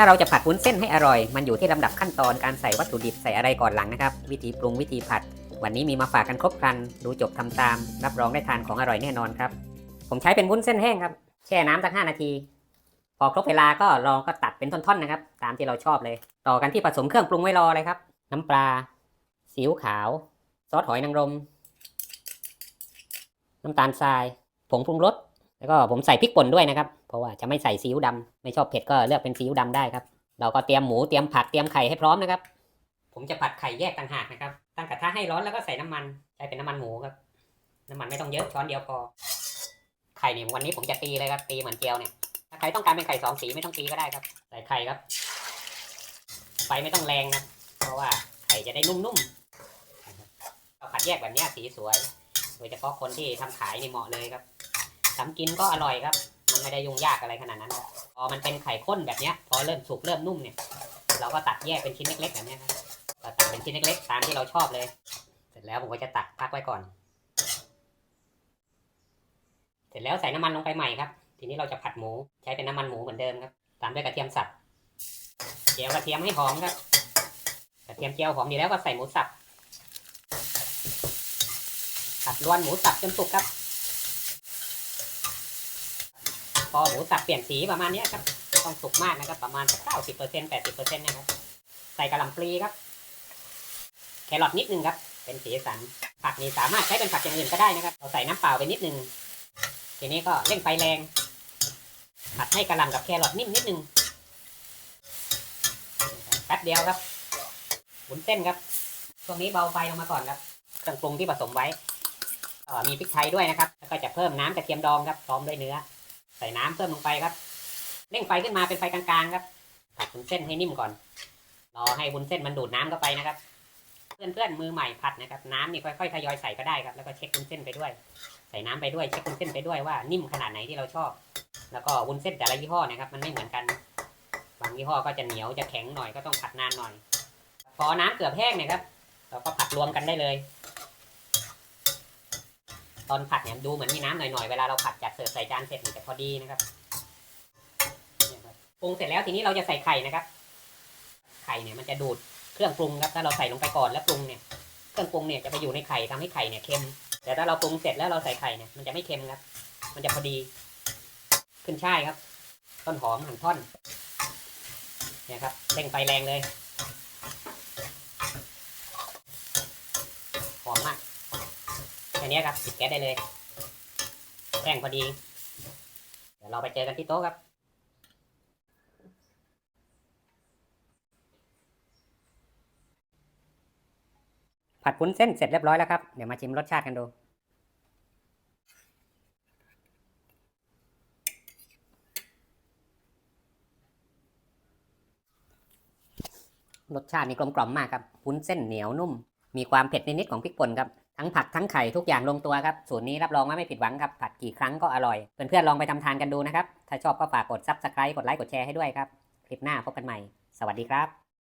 ถ้าเราจะผัดวุ้นเส้นให้อร่อย มันอยู่ที่ลำดับขั้นตอนการใส่วัตถุดิบใส่อะไรก่อนหลังนะครับ วิธีปรุงวิธีผัด วันนี้มีมาฝากกันครบครัน ดูจบทำตาม รับรองได้ทานของอร่อยแน่นอนครับ ผมใช้เป็นวุ้นเส้นแห้งครับ แช่น้ำสัก5นาที พอครบเวลาก็ลองก็ตัดเป็นท่อนๆนะครับ ตามที่เราชอบเลย ต่อกันที่ผสมเครื่องปรุงไว้รอเลยครับ น้ำปลาซีอิ๊วขาว ซอสหอยนางรม น้ำตาลทราย ผงปรุงรส แล้วก็ผมใส่พริกป่นด้วยนะครับ เพราะว่าจะไม่ใส่ซีอิ๊วดำไม่ชอบเผ็ดก็เลือกเป็นซีอิ๊วดำได้ครับ เราก็เตรียมหมูเตรียมผักเตรียมไข่ให้พร้อมนะครับ ผมจะผัดไข่แยกต่างหากนะครับ ตั้งกระทะให้ร้อนแล้วก็ใส่น้ำมัน ใช้เป็นน้ำมันหมูครับ น้ำมันไม่ต้องเยอะช้อนเดียวพอ ไข่เนี่ยวันนี้ผมจะตีเลยครับ ตีเหมือนเจียวเนี่ย ถ้าใครต้องการเป็นไข่สองสีไม่ต้องตีก็ได้ครับ ใส่ไข่ครับ ไฟไม่ต้องแรงครับเพราะว่าไข่จะได้นุ่มๆก็ผัดแยกแบบนี้สีสวย โดยเฉพาะคนที่ทำขายนี่เหมาะเลยครับ ทำกินก็อร่อยครับ มันไม่ได้ยุ่งยากอะไรขนาดนั้นพอมันเป็นไข่ข้นแบบนี้พอเริ่มสุกเริ่มนุ่มเนี่ย เราก็ตัดแยกเป็นชิ้นเล็กๆแบบนี้ครับเราตัดเป็นชิ้นเล็กๆตามที่เราชอบเลย เสร็จแล้วผมก็จะตักพักไว้ก่อน เสร็จแล้วใส่น้ำมันลงไปใหม่ครับ ทีนี้เราจะผัดหมูใช้เป็นน้ำมันหมูเหมือนเดิมครับ ตามด้วยกระเทียมสับเจียวกระเทียมให้หอมครับกระเทียมเจียวหอมดีแล้วก็ใส่หมูสับผัดรวนหมูสับจนสุกครับ พอหมูสับเปลี่ยนสีประมาณนี้ครับต้องสุกมากนะครับประมาณสักเก้าสิบเปอร์เซ็นต์แปดสิบเปอร์เซ็นต์นะครับใส่กระหล่ำปลีครับ แครอทนิดนึงครับ เป็นสีสัน ผักนี่สามารถใช้เป็นผักอย่างอื่นก็ได้นะครับเราใส่น้ำเปล่าไปนิดนึงทีนี้ก็เร่งไฟแรงผัดให้กระหล่ำกับแครอทนิ่มนิดนึงแป๊บเดียวครับวุ้นเส้นครับช่วงนี้เบาไฟลงมาก่อนครับเครื่องปรุงที่ผสมไว้มีพริกไทยด้วยนะครับ แล้วก็จะเพิ่มน้ำกระเทียมดองครับพร้อมด้วยเนื้อ ใส่น้ำเพิ่มลงไปครับเร่งไฟขึ้นมาเป็นไฟกลางๆครับผัดวุ้นเส้นให้นิ่มก่อนรอให้วุ้นเส้นมันดูดน้ำเข้าไปนะครับ เพื่อนๆมือใหม่ผัดนะครับ น้ำนี่ค่อยๆทยอยใส่ก็ได้ครับแล้วก็เช็ควุ้นเส้นไปด้วย ใส่น้ำไปด้วยเช็ควุ้นเส้นไปด้วยว่านิ่มขนาดไหนที่เราชอบ แล้วก็วุ้นเส้นแต่ละยี่ห้อนะครับมันไม่เหมือนกันบางยี่ห้อก็จะเหนียวจะแข็งหน่อยก็ต้องผัดนานหน่อย พอน้ำเกือบแห้งนี่ยครับ เราก็ผัดรวมกันได้เลย ตอนผัดเนี่ยดูเหมือนมีน้ำหน่อยๆ เวลาเราผัดจัดเสิร์ฟใส่จานเสร็จมันจะพอดีนะครับปรุงเสร็จแล้วทีนี้เราจะใส่ไข่นะครับ ไข่เนี่ยมันจะดูดเครื่องปรุงครับ ถ้าเราใส่ลงไปก่อนแล้วปรุงเนี่ย เครื่องปรุงเนี่ยจะไปอยู่ในไข่ทำให้ไข่เนี่ยเค็ม แต่ถ้าเราปรุงเสร็จแล้วเราใส่ไข่เนี่ยมันจะไม่เค็มครับ มันจะพอดี ขึ้นช่ายครับ ต้นหอมหั่นท่อน เนี่ยครับเร่งไฟแรงเลย หอมมาก นี้ครับปิดแก๊สได้เลยแห้งพอดี เดี๋ยวเราไปเจอกันที่โต๊ะครับผัดวุ้นเส้นเสร็จเรียบร้อยแล้วครับ เดี๋ยวมาชิมรสชาติกันดู รสชาตินี่กลมกล่อมมากครับวุ้นเส้นเหนียวนุ่ม มีความเผ็ดนิดๆของพริกป่นครับ ทั้งผักทั้งไข่ทุกอย่างลงตัวครับ สูตรนี้รับรองว่าไม่ผิดหวังครับ ผัดกี่ครั้งก็อร่อย เพื่อนๆลองไปทำทานกันดูนะครับ ถ้าชอบก็ฝากกดซับสไครต์กดไลค์กดแชร์ให้ด้วยครับ คลิปหน้าพบกันใหม่ สวัสดีครับ